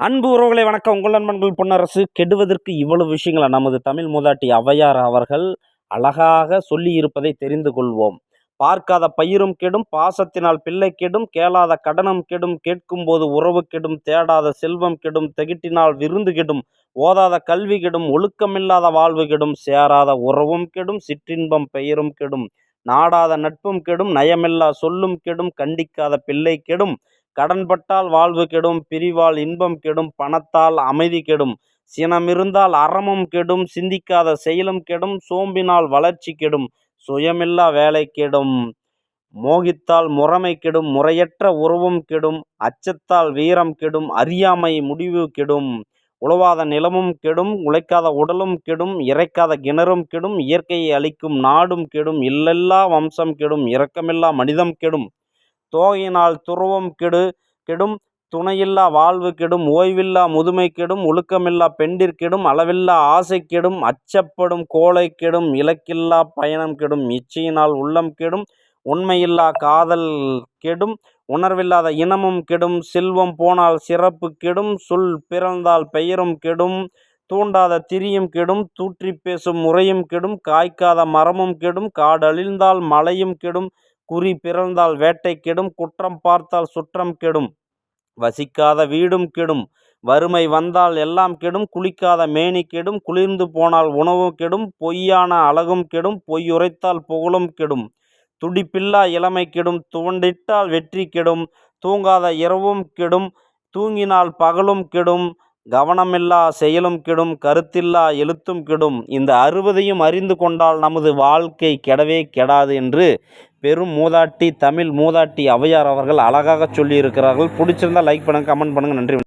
அன்பு உறவுகளை வணக்கம். உங்கள் நண்பன்கள் பொன்னரசு. கெடுவதற்கு இவ்வளவு விஷயங்களை நமது தமிழ் மூதாட்டி அவையார் அவர்கள் அழகாக சொல்லி இருப்பதை தெரிந்து கொள்வோம். பார்க்காத பயிரும் கெடும் பாசத்தினால் பிள்ளை கெடும் கேளாத கடனம் கெடும் கேட்கும்போது உறவு கெடும் தேடாத செல்வம் கெடும் தெகிட்டினால் விருந்து கெடும் ஓதாத கல்வி கெடும் ஒழுக்கமில்லாத வாழ்வு கெடும் சேராத உறவும் கெடும் சிற்றின்பம் பெயரும் கெடும் நாடாத நட்பும் கெடும் நயமில்லா சொல்லும் கெடும் கண்டிக்காத பிள்ளை கெடும் கடன்பட்டால் வாழ்வு கெடும் பிரிவால் இன்பம் கெடும் பணத்தால் அமைதி கெடும் சினமிருந்தால் அறமும் கெடும் சிந்திக்காத செயலும் கெடும் சோம்பினால் வளர்ச்சி கெடும் சுயமில்லா வேலை கெடும். மோகித்தால் முறைமை கெடும் முறையற்ற உறவும் கெடும் அச்சத்தால் வீரம் கெடும் அறியாமை முடிவு கெடும். உழவாத நிலமும் கெடும் உழைக்காத உடலும் கெடும் இறைக்காத கிணறும் கெடும் இயற்கையை அழிக்கும் நாடும் கெடும் இல்லெல்லா வம்சம் கெடும் இரக்கமில்லா மனிதம் கெடும். தோகையினால் துருவம் கெடு கெடும் துணையில்லா வாழ்வு கெடும் ஓய்வில்லா முதுமை கெடும் ஒழுக்கமில்லா பெண்டிற்கெடும் அளவில்லா ஆசை கெடும் அச்சப்படும் கோழை கெடும் இலக்கில்லா பயணம் கெடும் இச்சையினால் உள்ளம் கெடும் உண்மையில்லா காதல் கெடும் உணர்வில்லாத இனமும் கெடும் செல்வம் போனால் சிறப்பு கெடும் சொல் பிறந்தால் பெயரும் கெடும் தூண்டாத திரியும் கெடும் தூற்றி பேசும் முறையும் கெடும் காய்க்காத மரமும் கெடும் காடழிந்தால் மழையும் கெடும் குறி பிறந்தால் வேட்டை கெடும் குற்றம் பார்த்தால் சுற்றம் கெடும். வசிக்காத வீடும் கெடும் வறுமை வந்தால் எல்லாம் கெடும் குளிக்காத மேனி கெடும் குளிர்ந்து போனால் உணவும் கெடும் பொய்யான அழகும் கெடும் பொய்யுரைத்தால் புகழும் கெடும். துடிப்பில்லா இளமை கெடும் துவண்டிட்டால் வெற்றி கெடும் தூங்காத இரவும் கெடும் தூங்கினால் பகலும் கெடும் கவனமில்லா செயலும் கெடும் கருத்தில்லா எழுத்தும் கெடும். இந்த அறுபதையும் அறிந்து கொண்டால் நமது வாழ்க்கை கெடவே கெடாது என்று பெரும் மூதாட்டி தமிழ் மூதாட்டி அவையார் அவர்கள் அழகாக சொல்லியிருக்கிறார்கள். பிடிச்சிருந்தால் லைக் பண்ணுங்கள் கமெண்ட் பண்ணுங்கள் நன்றி.